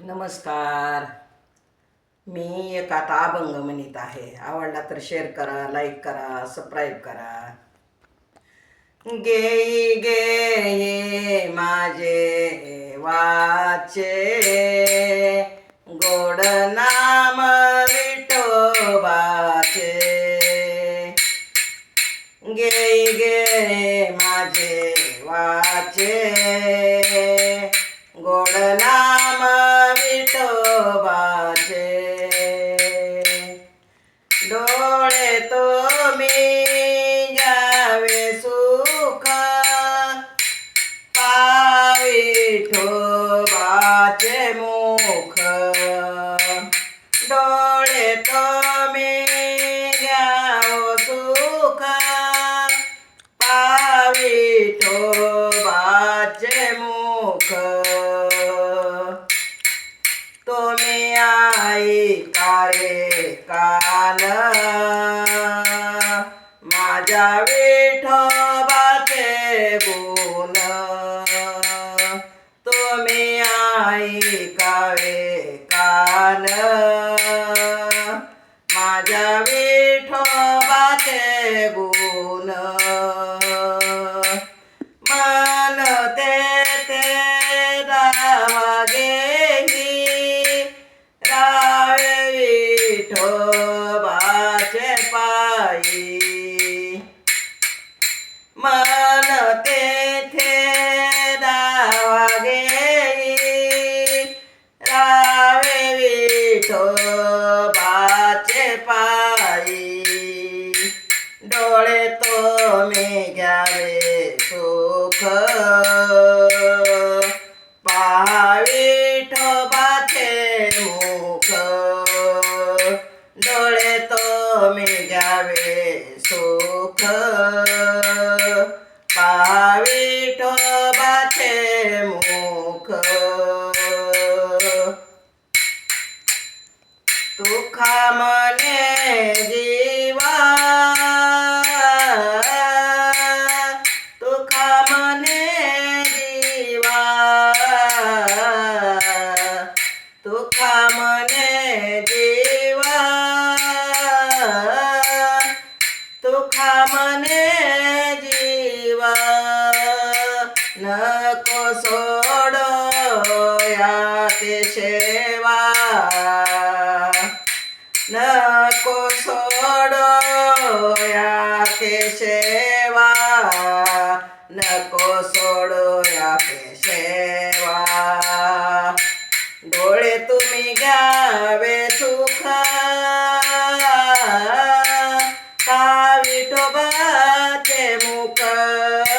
नमस्कार. मी एक आता अभंग म्हणत आहे. आवडला तर शेअर करा लाईक करा सबस्क्राईब करा. गेई गे माझे वाचे. गोड नाम विठोबाचे. गे गे माझे वाचे. મુખ ડોળે તમે ગાઓ સુખ પાવી તો વાચે મુખ તમે આઈ કારે કાન માજા cego গাবে সুখ পাহাড়ি ঠবাছে মুখ ডোলে তুমি গাবে সুখ পাহাড়ি ঠবাছে মুখ তুখা মনে দিয়ে સુખા મને જીવા સુખા મને જીવા નકો સોડો યાતે સેવા, નકો સોડો યાતે સેવા, નકો સોડો યાતે Tchau!